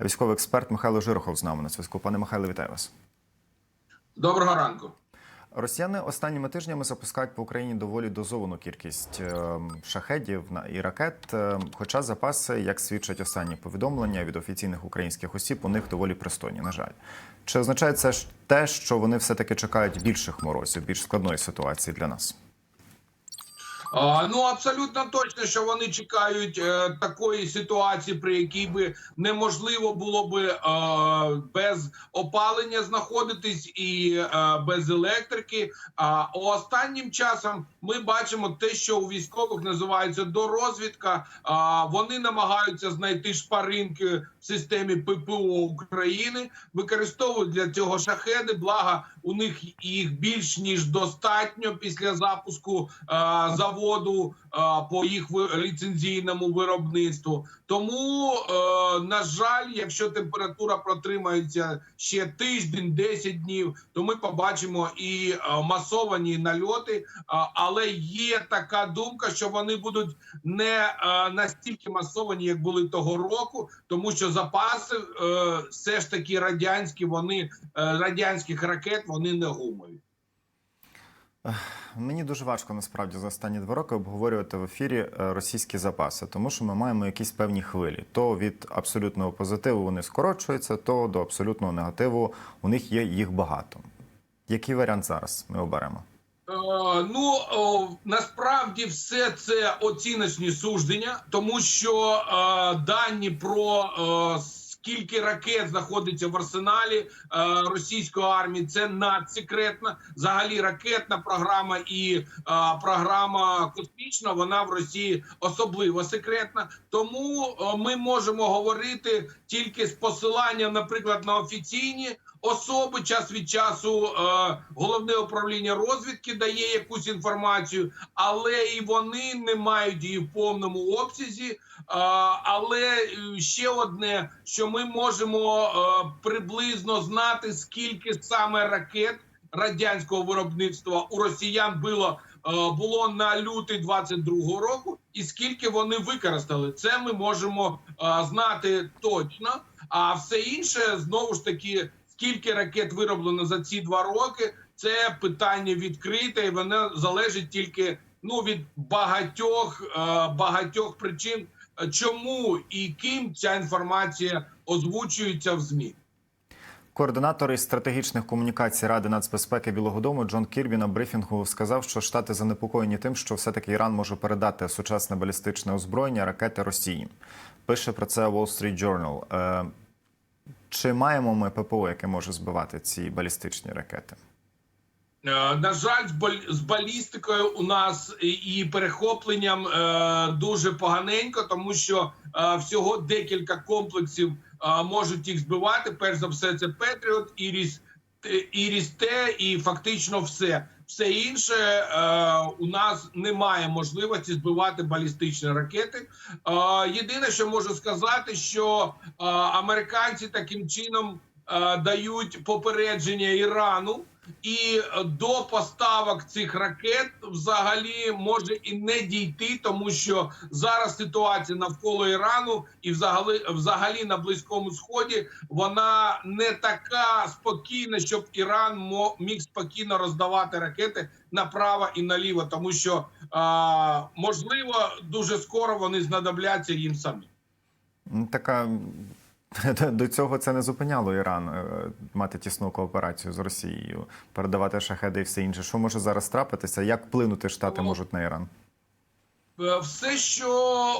Військовий експерт Михайло Жирохов з нами на зв'язку. Пане Михайло, вітаю вас. Доброго ранку. Росіяни останніми тижнями запускають по Україні доволі дозовану кількість е, шахедів і ракет. е, Хоча запаси, як свідчать останні повідомлення від офіційних українських осіб, у них доволі пристойні. На жаль, чи означає це те, що вони все таки чекають більших морозів, більш складної ситуації для нас? Ну абсолютно точно, що вони чекають е, такої ситуації, при якій би неможливо було би е, без опалення знаходитись і е, без електрики. А останнім часом ми бачимо те, що у військових називається дорозвідка. Вони намагаються знайти шпаринки в системі ППО України, використовують для цього шахеди. Благо у них їх більш ніж достатньо після запуску е, заводу по їх ліцензійному виробництву. Тому, е, на жаль, якщо температура протримається ще тиждень, 10 днів, то ми побачимо і е, масовані нальоти. Але є така думка, що вони будуть не е, настільки масовані, як були того року, тому що запаси все ж таки радянські, вони радянських ракет вони не гумові. Мені дуже важко насправді за останні два роки обговорювати в ефірі е, російські запаси, тому що ми маємо якісь певні хвилі. То від абсолютного позитиву вони скорочуються, то до абсолютного негативу у них є їх багато. Який варіант зараз ми оберемо? Ну насправді все це оціночні суждення, тому що е, дані про е, скільки ракет знаходиться в арсеналі е, російської армії, це надсекретна. Взагалі ракетна програма і е, програма космічна. Вона в Росії особливо секретна. Тому е, ми можемо говорити тільки з посиланням, наприклад, на офіційні особи час від часу е, головне управління розвідки дає якусь інформацію, але і вони не мають її в повному обсязі. Але е, ще одне, що ми можемо е, приблизно знати, скільки саме ракет радянського виробництва у росіян було. е, Було на лютий 22-го року, і скільки вони використали, це ми можемо знати точно. А все інше знову ж таки скільки ракет вироблено за ці два роки, це питання відкрите, і воно залежить тільки ну від багатьох багатьох причин, чому і ким ця інформація озвучується в змі. Координатор із стратегічних комунікацій Ради нацбезпеки Білого Дому Джон Кірбі на брифінгу сказав, що штати занепокоєні тим, що все-таки Іран може передати сучасне балістичне озброєння ракети Росії. Пише про це Wall Street Journal. Е, чи маємо ми ППО, яке може збивати ці балістичні ракети? Е, На жаль, з бал- балістикою у нас і- перехопленням е, дуже поганенько, тому що е, всього декілька комплексів можуть їх збивати. Перш за все, це Петріот, Іріс, Іріс Т і фактично все. Все інше у нас немає можливості збивати балістичні ракети. Єдине, що можу сказати, що американці таким чином дають попередження Ірану. І е, до поставок цих ракет взагалі може і не дійти, тому що зараз ситуація навколо Ірану і взагалі, взагалі на близькому сході вона не така спокійна, щоб Іран міг спокійно роздавати ракети направо і наліво, тому що а, можливо дуже скоро вони знадобляться їм самі. Така до цього це не зупиняло Іран е, мати тісну кооперацію з Росією, передавати шахеди і все інше. Що може зараз трапитися? Як вплинути штати Ну, можуть на Іран? Е, Все, що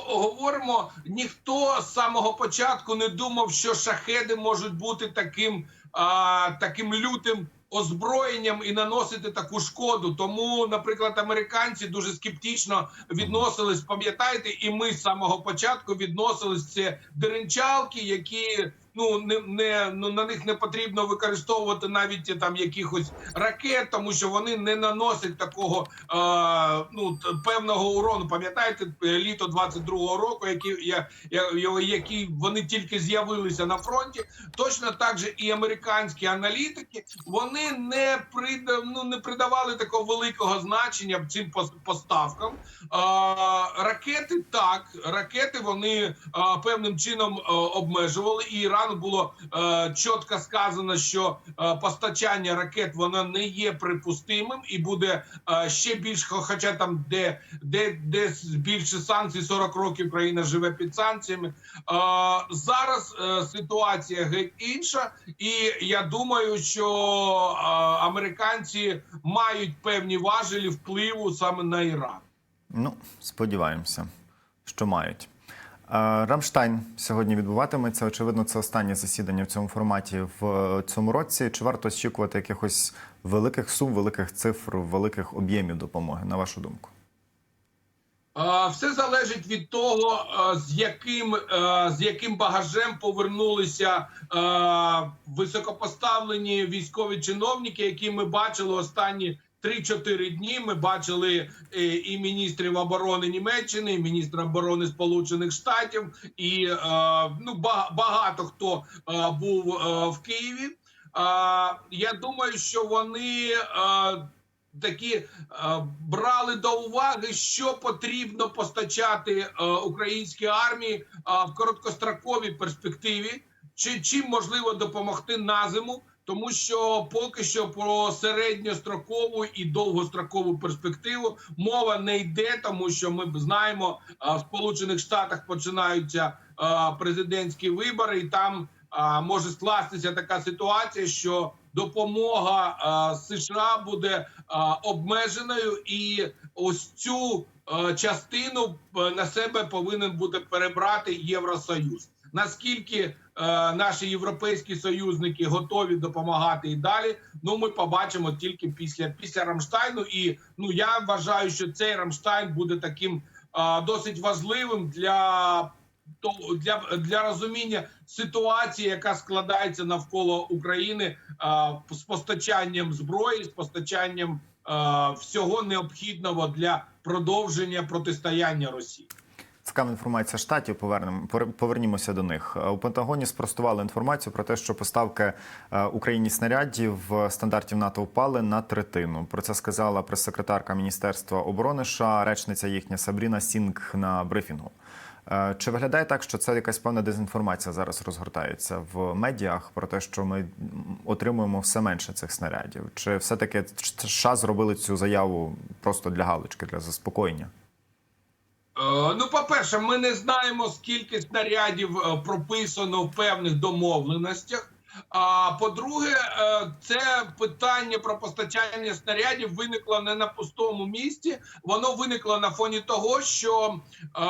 говоримо, ніхто з самого початку не думав, що шахеди можуть бути таким, а, таким лютим озброєнням і наносити таку шкоду. Тому, наприклад, американці дуже скептично відносились. Пам'ятаєте, і ми з самого початку відносились це деренчалки, які. Ну не не ну на них не потрібно використовувати навіть там якихось ракет, тому що вони не наносять такого е, ну певного урону. Пам'ятаєте, е, літо 22-го року, які я, я які вони тільки з'явилися на фронті. Точно так же і американські аналітики вони не придав, ну, не придавали такого великого значення цим поставкам. Е, ракети так, ракети вони е, певним чином е, обмежували, і Іран Ірану було е, чітко сказано, що е, постачання ракет воно не є припустимим і буде е, ще більш, хоча там де, де, де більше санкцій, 40 років країна живе під санкціями. Е, зараз е, ситуація геть інша, і я думаю, що е, американці мають певні важелі впливу саме на Іран. Ну, сподіваємося, що мають. Рамштайн сьогодні відбуватиметься. Очевидно, це останнє засідання в цьому форматі в е, цьому році. Чи варто очікувати якихось великих сум, великих цифр, великих об'ємів допомоги, на вашу думку? Все залежить від того, е, з яким е, з яким багажем повернулися високопоставлені військові чиновники, які ми бачили останні 3-4 дні. Ми бачили е, і міністрів оборони Німеччини, і міністра оборони Сполучених Штатів, і е, ну багато хто е, був в Києві. Я думаю, що вони такі брали до уваги, що потрібно постачати українській армії в короткостроковій перспективі, чи чим можливо допомогти на зиму. Тому що поки що про середньострокову і довгострокову перспективу мова не йде, тому що ми знаємо, в Сполучених Штатах починаються президентські вибори, і там може скластися така ситуація, що допомога США буде обмеженою, і ось цю частину на себе повинен буде перебрати Євросоюз. Наскільки е, наші європейські союзники готові допомагати і далі? Ну ми побачимо тільки після після Рамштайну. І ну я вважаю, що цей Рамштайн буде таким е, досить важливим для для, для розуміння ситуації, яка складається навколо України е, з постачанням зброї, з постачанням е, всього необхідного для продовження протистояння Росії. Цікава інформація штатів. Повернемо повернімося до них. Е, У Пентагоні спростували інформацію про те, що поставки е, Україні снарядів е, стандартів НАТО впали на третину. Про це сказала прес-секретарка Міністерства оборони США, речниця їхня Сабріна Сінг на брифінгу. Чи виглядає так, що це якась певна дезінформація зараз розгортається в медіах про те, що ми отримуємо все менше цих снарядів? Чи все-таки США зробили цю заяву просто для галочки, для заспокоєння? Е, Ну, по-перше, ми не знаємо, скільки снарядів е, прописано в певних домовленостях. А по-друге, е, це питання про постачання снарядів виникло не на пустому місці. Воно виникло на фоні того, що е,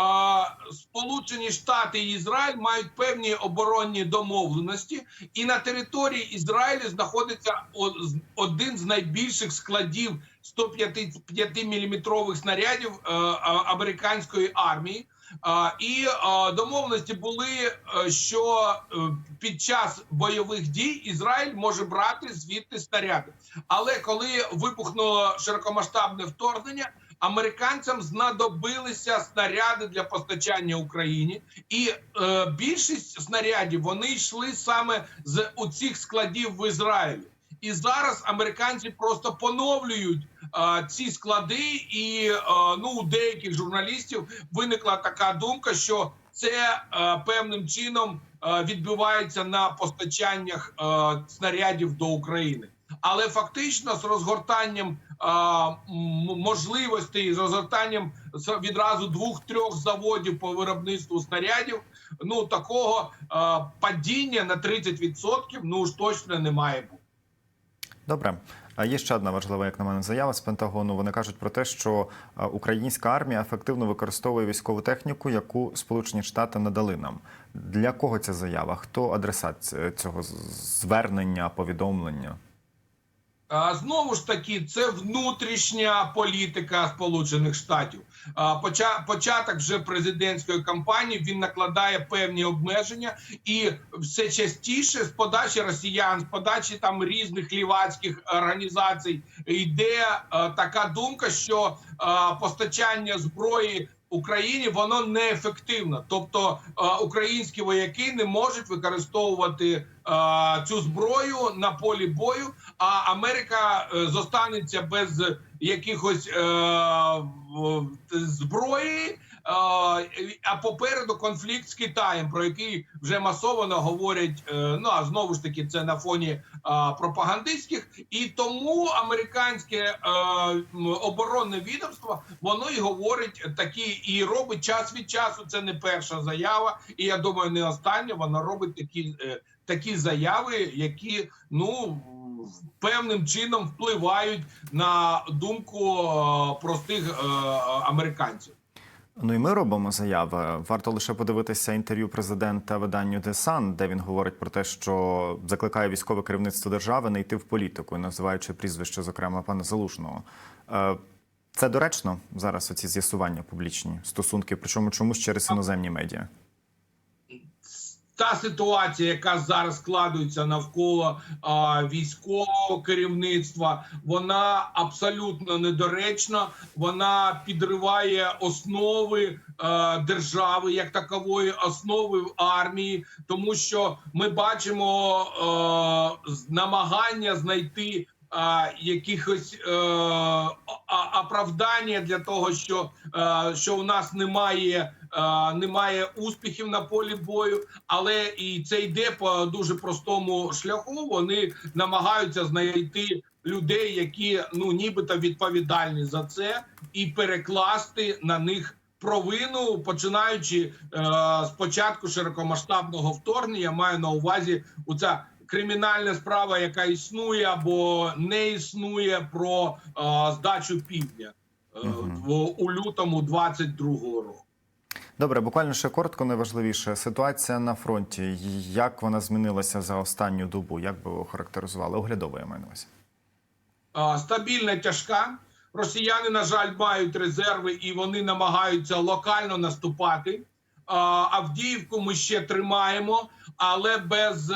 Сполучені Штати і Ізраїль мають певні оборонні домовленості, і на території Ізраїлю знаходиться один з найбільших складів 105 міліметрових снарядів е, американської армії. І домовленості були, е, що е, під час бойових дій Ізраїль може брати звідти снаряди. Але коли вибухнуло широкомасштабне вторгнення, американцям знадобилися снаряди для постачання Україні, і е, більшість снарядів вони йшли саме з оцих складів в Ізраїлі. І зараз американці просто поновлюють а, ці склади, і а, ну у деяких журналістів виникла така думка, що це а, певним чином а, відбувається на постачаннях а, снарядів до України. Але фактично з розгортанням а, можливостей, з розгортанням відразу двох-трьох заводів по виробництву снарядів, ну такого а, падіння на 30% ну ж точно не має бути. Добре. А є ще одна важлива, як на мене, заява з Пентагону. Вони кажуть про те, що е, українська армія ефективно використовує військову техніку, яку Сполучені Штати надали нам. Для кого ця заява? Хто адресат цього звернення, повідомлення? Знову ж таки, це внутрішня політика Сполучених Штатів. Початок вже президентської кампанії він накладає певні обмеження, і все частіше з подачі росіян, з подачі там різних лівацьких організацій йде така думка, що постачання зброї. Україні воно неефективно, тобто е, українські вояки не можуть використовувати е, цю зброю на полі бою. А Америка е, зостанеться без якихось зброї, а попереду конфлікт з Китаєм, про який вже масово говорять. е, Ну а знову ж таки, це на фоні пропагандистських, і тому американське е, оборонне відомство воно і говорить такі, і робить час від часу. Це не перша заява, і я думаю, не остання. Воно робить такі, е, такі заяви, які ну певним чином впливають на думку простих американців. Ну і ми робимо заяви. Варто лише подивитися інтерв'ю президента виданню The Sun, де він говорить про те, що закликає військове керівництво держави не йти в політику, називаючи прізвище, зокрема пана Залужного. Е, Це доречно зараз. Оці з'ясування публічні стосунки, причому чомусь через іноземні медіа. Та ситуація, яка зараз складується навколо а, військового керівництва, вона абсолютно недоречна. Вона підриває основи е, держави як такової, основи в армії, тому що ми бачимо з- намагання знайти. А, Якихось е, оправдання для того, що, е, що у нас немає, е, немає успіхів на полі бою, але і це йде по дуже простому шляху. Вони намагаються знайти людей, які ну нібито відповідальні за це, і перекласти на них провину, починаючи е, з початку широкомасштабного вторгнення. Я маю на увазі оця кримінальна справа, яка існує або не існує про е, здачу півдня Мгм. у лютому 22-го року. Добре, буквально ще коротко, найважливіше ситуація на фронті. Як вона змінилася за останню добу? Як би ви охарактеризували? Оглядово я маю на увазі. Стабільна тяжка. Росіяни, на жаль, мають резерви і вони намагаються локально наступати. Авдіївку ми ще тримаємо, але без е,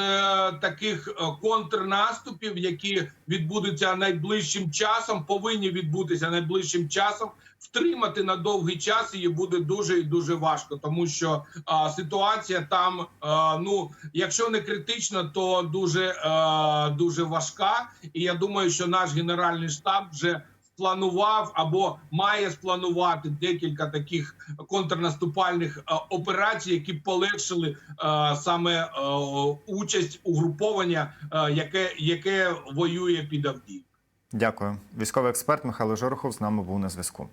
таких е, контрнаступів, які відбудуться найближчим часом, повинні відбутися найближчим часом. Втримати на довгий час її буде дуже і дуже важко, тому що а, ситуація там, а, ну якщо не критична, то дуже, а, дуже важка. І я думаю, що наш генеральний штаб вже спланував або має спланувати декілька таких контрнаступальних е, операцій, які полегшили е, саме е, участь угруповання, яке, яке воює під Авдіївкою. Дякую. Військовий експерт Михайло Жорохов з нами був на зв'язку.